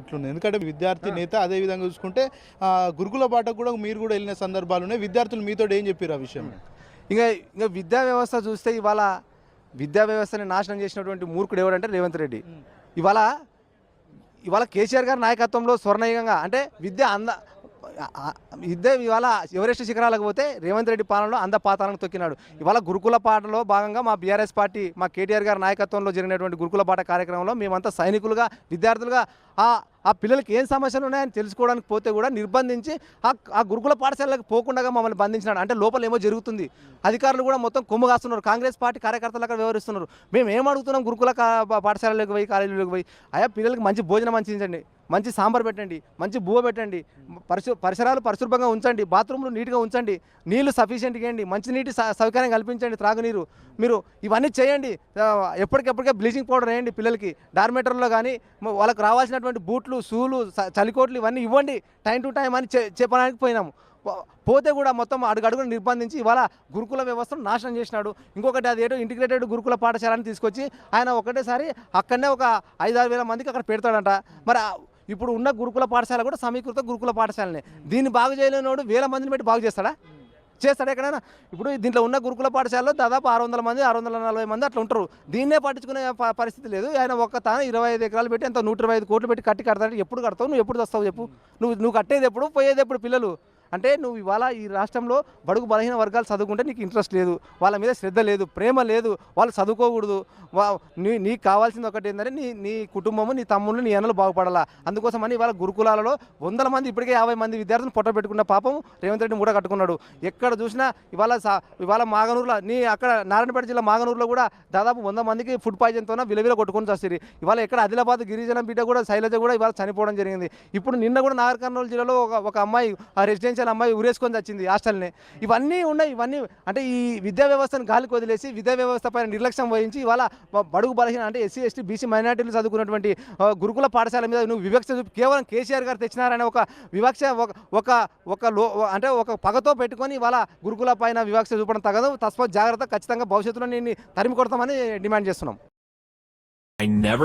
ఎట్లుంది? ఎందుకంటే విద్యార్థి నేత అదే విధంగా చూసుకుంటే గురుకుల పాటకు కూడా మీరు కూడా వెళ్ళిన సందర్భాలు ఉన్నాయి. విద్యార్థులు మీతో ఏం చెప్పారు ఆ విషయం? ఇంకా ఇంకా విద్యా వ్యవస్థ చూస్తే ఇవాళ విద్యా వ్యవస్థని నాశనం చేసినటువంటి మూర్ఖుడు ఎవడంటే రేవంత్ రెడ్డి. ఇవాళ ఇవాళ కేసీఆర్ గారి నాయకత్వంలో స్వర్ణయుగంగా అంటే విద్య అంద ఇదే ఇవాళ ఎవరెస్ట్ శిఖరాలకు పోతే రేవంత్ రెడ్డి పాలనలో అంద పాతాలను తొక్కినాడు. ఇవాళ గురుకుల పాటలో భాగంగా మా బీఆర్ఎస్ పార్టీ మా కేటీఆర్ గారి నాయకత్వంలో జరిగినటువంటి గురుకుల పాట కార్యక్రమంలో మేమంతా సైనికులుగా విద్యార్థులుగా ఆ ఆ పిల్లలకి ఏం సమస్యలు ఉన్నాయని తెలుసుకోవడానికి పోతే కూడా నిర్బంధించి ఆ ఆ గురుకుల పాఠశాలకు పోకుండా మమ్మల్ని బంధించినాడు. అంటే లోపల ఏమో జరుగుతుంది. అధికారులు కూడా మొత్తం కొమ్ము కాస్తున్నారు. కాంగ్రెస్ పార్టీ కార్యకర్తలు అక్కడ వ్యవహరిస్తున్నారు. మేము ఏం అడుగుతున్నాం గురుకుల కా- పాఠశాలలకు పోయి కాలేజీలకు పోయి? అయ్యా పిల్లలకి మంచి భోజనం అందించండి. మంచి సాంబార్ పెట్టండి మంచి బువ్వ పెట్టండి పరిశు పరిసరాలు పరిశుభ్రంగా ఉంచండి బాత్రూమ్లు నీట్గా ఉంచండి నీళ్ళు సఫిషియెంట్గా ఇవ్వండి మంచినీటి స- సౌకర్యం కల్పించండి త్రాగునీరు. మీరు ఇవన్నీ చేయండి ఎప్పటికెప్పటికే బ్లీచింగ్ పౌడర్ వేయండి పిల్లలకి. డార్మేటర్లో కానీ వాళ్ళకి రావాల్సినటువంటి బూట్లు షూలు చలికోట్లు ఇవన్నీ ఇవ్వండి. టైం టు టైం అని చెప్పడానికి పోయినాము. పోతే కూడా మొత్తం అడుగడుగును నిర్బంధించి ఇవాళ గురుకుల వ్యవస్థను నాశనం చేసినాడు. ఇంకొకటి అది ఏటో ఇంటిగ్రేటెడ్ గురుకుల పాఠశాలని తీసుకొచ్చి ఆయన ఒకటేసారి అక్కడనే ఒక ఐదు ఆరు వేల మందికి అక్కడ పెడతాడంట. మరి ఇప్పుడు ఉన్న గురుకుల పాఠశాల కూడా సమీకృత గురుకుల పాఠశాలనే. దీన్ని బాగు చేయలేనోడు వేల మందిని పెట్టి బాగు చేస్తాడా? చేస్తాడు ఎక్కడైనా? ఇప్పుడు దీంట్లో ఉన్న గురుకుల పాఠశాలలో దాదాపు ఆరు వందల మంది ఆరు వందల నలభై మంది అట్లా ఉంటారు. దీన్నే పట్టించుకునే ప- పరిస్థితి లేదు. ఆయన ఒక్క తాను ఇరవై ఐదు ఎకరాలు పెట్టి ఎంత నూట ఇరవై ఐదు కోట్లు పెట్టి కట్టి కడతాడు. ఎప్పుడు కడతావు? నువ్వు ఎప్పుడు వస్తావు చెప్పు. నువ్వు నువ్వు కట్టేది ఎప్పుడు? పోయేది ఎప్పుడు? పిల్లలు. అంటే నువ్వు ఇవాళ ఈ రాష్ట్రంలో బడుగు బలహీన వర్గాలు చదువుకుంటే నీకు ఇంట్రెస్ట్ లేదు. వాళ్ళ మీద శ్రద్ధ లేదు ప్రేమ లేదు. వాళ్ళు చదువుకోకూడదు. నీ నీకు కావాల్సింది ఒకటి ఏంటంటే నీ నీ కుటుంబము నీ తమ్ముళ్ళు నీ అన్నలు బాగుపడాలా. అందుకోసమని ఇవాళ గురుకులాలలో వందల మంది ఇప్పటికే యాభై మంది విద్యార్థులు పొట్ట పెట్టుకున్న పాపం రేవంత్ రెడ్డి మూడ కట్టుకున్నాడు. ఎక్కడ చూసినా ఇవాళ ఇవాళ మాగనూరులో నీ అక్కడ నారాయణపేట జిల్లా మాగనూరులో కూడా దాదాపు వంద మందికి ఫుడ్ పాయిజన్తో విలవిల కొట్టుకొని వస్తుంది ఇవాళ ఎక్కడ ఆదిలాబాద్ గిరిజన బిడ్డ కూడా శైలజ కూడా ఇవాళ చనిపోవడం జరిగింది. ఇప్పుడు నిన్న కూడా నాగర్ కర్నూలు జిల్లాలో ఒక ఒక అమ్మాయి ఆ రెసిడెన్షియల్ అమ్మాయి ఉరేసుకొని వచ్చింది హాస్టల్ని. ఇవన్నీ ఉన్నాయి ఇవన్నీ అంటే ఈ విద్యా వ్యవస్థను గాలికి వదిలేసి విద్యా వ్యవస్థ పైన నిర్లక్ష్యం వహించి ఇవాళ బడుగు బలహీన అంటే ఎస్సీ ఎస్టీ బీసీ మైనార్టీలు చదువుకున్నటువంటి గురుకుల పాఠశాల మీద నువ్వు వివక్ష చూపి కేవలం కేసీఆర్ గారు తెచ్చినారనే ఒక వివక్ష ఒక ఒక ఒక లో అంటే ఒక పగతో పెట్టుకొని ఇవాళ గురుకుల పైన వివక్ష చూపడం తగదు. తస్మ జాగ్రత్త ఖచ్చితంగా భవిష్యత్తులో నేను తరిమి కొడతామని డిమాండ్ చేస్తున్నాం. I never